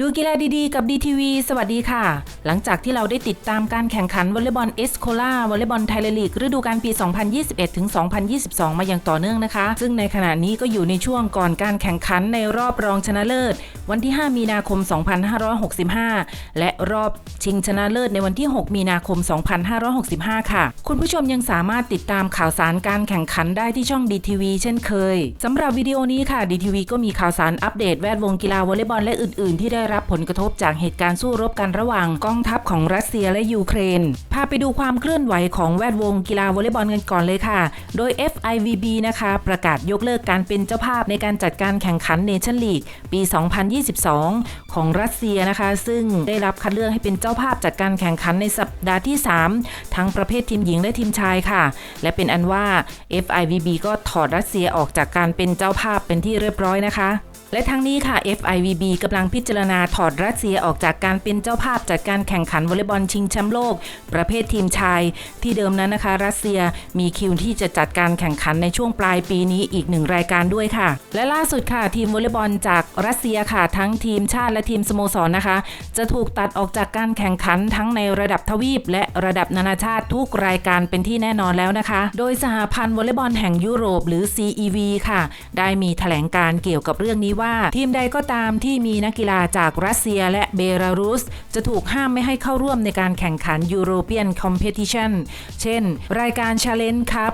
ดูกีฬาดีๆ กับ DTV สวัสดีค่ะ หลังจากที่เราได้ติดตามการแข่งขันวอลเลย์บอลเอสโคลาวอลเลย์บอลไทยลีกฤดูกาลปี 2021 ถึง 2022 มาอย่างต่อเนื่องนะคะ ซึ่งในขณะนี้ก็อยู่ในช่วงก่อนการแข่งขันในรอบรองชนะเลิศ วันที่ 5 มีนาคม 2565 และรอบชิงชนะเลิศในวันที่ 6 มีนาคม 2565 ค่ะ คุณผู้ชมยังสามารถติดตามข่าวสารการแข่งขันได้ที่ช่อง DTV เช่นเคยสำหรับวิดีโอนี้ค่ะ DTV ก็มีข่าวสารอัปเดตแวดวงกีฬาวอลเลย์บอลและอื่น ๆ ที่ได้รับผลกระทบจากเหตุการณ์สู้รบกันระหว่างกองทัพของรัสเซียและยูเครน พาไปดูความเคลื่อนไหวของแวดวงกีฬาวอลเลย์บอลกันก่อนเลยค่ะ โดย FIVB นะคะ ประกาศยกเลิกการเป็นเจ้าภาพในการจัดการแข่งขันเนชั่นลีกปี 2022 ของรัสเซียนะคะ ซึ่งได้รับคัดเลือกให้เป็นเจ้าภาพจัดการแข่งขันในสัปดาห์ที่ 3 ทั้งประเภททีมหญิงและทีมชายค่ะ และเป็นอันว่า FIVB ก็ถอดรัสเซียออกจากการเป็นเจ้าภาพเป็นที่เรียบร้อยนะคะ และทั้งนี้ค่ะ FIVB กำลังพิจารณาถอดรัสเซียออกจากการเป็นเจ้าภาพจัดการแข่งขันวอลเลย์บอลชิงแชมป์โลก ประเภททีมชาย ที่เดิมนั้นนะคะ รัสเซียมีคิวที่จะจัดการแข่งขันในช่วงปลายปีนี้อีกหนึ่งรายการด้วยค่ะ และล่าสุดค่ะ ทีมวอลเลย์บอลจากรัสเซียค่ะ ทั้งทีมชาติและทีมสโมสรนะคะ จะถูกตัดออกจากการแข่งขันทั้งในระดับทวีป และระดับนานาชาติทุกรายการเป็นที่แน่นอนแล้วนะคะ โดยสหพันธ์วอลเลย์บอลแห่งยุโรป หรือ CEV ค่ะ ได้มีแถลงการเกี่ยวกับเรื่องนี้ว่าทีมใดก็ตามที่มีนักกีฬาจากรัสเซียและเบลารุส จะถูกห้ามไม่ให้เข้าร่วมในการแข่งขันยูโรเปียนคอมเพติชันเช่น รายการชาเลนจ์ครับ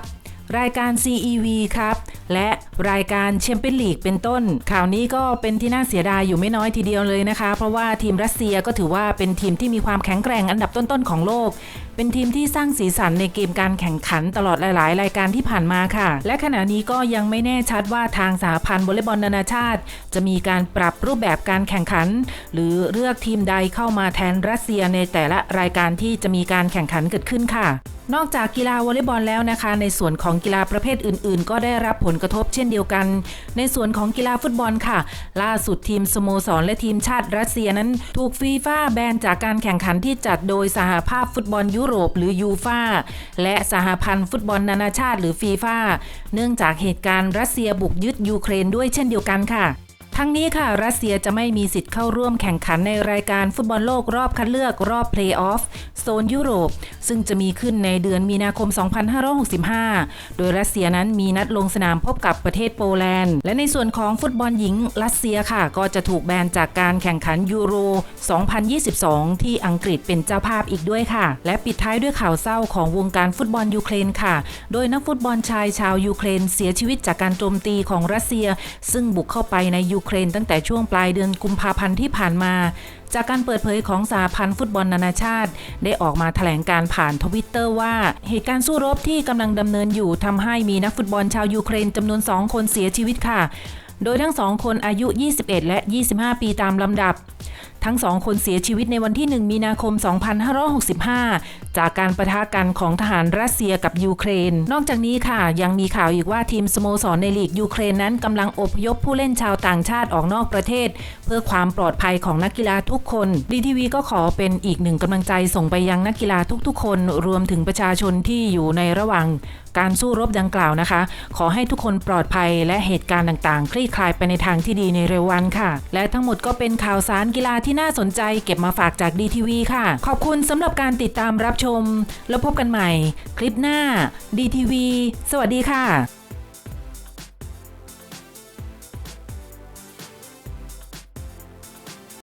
รายการ CEV ครับ และรายการแชมเปี้ยนลีกเป็นต้น ข่าวนี้ก็เป็นที่น่าเสียดายอยู่ไม่น้อยทีเดียวเลยนะคะ เพราะว่าทีมรัสเซียก็ถือว่าเป็นทีมที่มีความแข็งแกร่งอันดับต้นๆของโลก เป็นทีมที่สร้างสีสันในเกมการแข่งขันตลอดหลาย ๆ รายการที่ผ่านมาค่ะ และขณะนี้ก็ยังไม่แน่ชัดว่าทางสหพันธ์วอลเลย์บอลนานาชาติ จะมีการปรับรูปแบบการแข่งขัน หรือเลือกทีมใดเข้ามาแทนรัสเซียในแต่ละรายการที่จะมีการแข่งขันเกิดขึ้นค่ะ นอกจากกีฬาวอลเลย์บอลแล้วนะคะ ในส่วนของกีฬาประเภทอื่น ๆ ก็ได้รับผลกระทบเช่นเดียวกัน ในส่วนของกีฬาฟุตบอลค่ะ ล่าสุดทีมสโมสรและทีมชาติรัสเซียนั้น ถูกฟีฟ่าแบนจากการแข่งขันที่จัดโดยสหภาพฟุตบอลยุโรปหรือยูฟ่าและสหพันธ์ฟุตบอลนานาชาติหรือฟีฟ่าเนื่องจากเหตุการณ์รัสเซียบุกยึดยูเครนด้วยเช่นเดียวกันค่ะ ทั้งนี้ค่ะ รัสเซียจะไม่มีสิทธิ์เข้าร่วมแข่งขันในรายการฟุตบอลโลกรอบคัดเลือกรอบเพลย์ออฟโซนยุโรป ซึ่งจะมีขึ้นในเดือนมีนาคม 2565 โดยรัสเซียนั้นมีนัดลงสนามพบกับประเทศโปแลนด์ และในส่วนของฟุตบอลหญิงรัสเซียค่ะ ก็จะถูกแบนจากการแข่งขันยูโร 2022 ที่อังกฤษเป็นเจ้าภาพอีกด้วยค่ะ และปิดท้ายด้วยข่าวเศร้าของวงการฟุตบอลยูเครนค่ะ โดยนักฟุตบอลชายชาวยูเครนเสียชีวิตจากการโจมตีของรัสเซีย ซึ่งบุกเข้าไปในยูเครนตั้งแต่ช่วงปลายเดือนกุมภาพันธ์ที่ผ่านมา จากการเปิดเผยของสหพันธ์ฟุตบอลนานาชาติ ได้ออกมาแถลงการผ่านทวิตเตอร์ว่า เหตุการณ์สู้รบที่กำลังดำเนินอยู่ทำให้มีนักฟุตบอลชาวยูเครนจำนวน 2 คนเสียชีวิตค่ะ โดยทั้งสองคนอายุ 21 และ 25 ปีตามลำดับ ทั้งสองคนเสียชีวิตในวันที่ 1 มีนาคม 2565 จากการประทะกันของทหารรัสเซียกับยูเครน นอกจากนี้ค่ะ ยังมีข่าวอีกว่าทีมสโมสรในลีกยูเครนนั้นกำลังอพยพผู้เล่นชาวต่างชาติออกนอกประเทศ เพื่อความปลอดภัยของนักกีฬาทุกคนดีทีวีก็ขอเป็นอีกหนึ่งกำลังใจส่งไปยังนักกีฬาทุกๆ คน รวมถึงประชาชนที่อยู่ในระหว่างการสู้รบดังกล่าวนะคะ ขอให้ทุกคนปลอดภัยและเหตุการณ์ต่างๆ คลี่คลายไปในทางที่ดีในเร็ววันค่ะ และทั้งหมดก็เป็นข่าวสารกีฬาที่ที่น่าสนใจเก็บมาฝากจากดีทีวีค่ะ ขอบคุณสำหรับการติดตามรับชม แล้วพบกันใหม่ คลิปหน้าดีทีวีสวัสดีค่ะ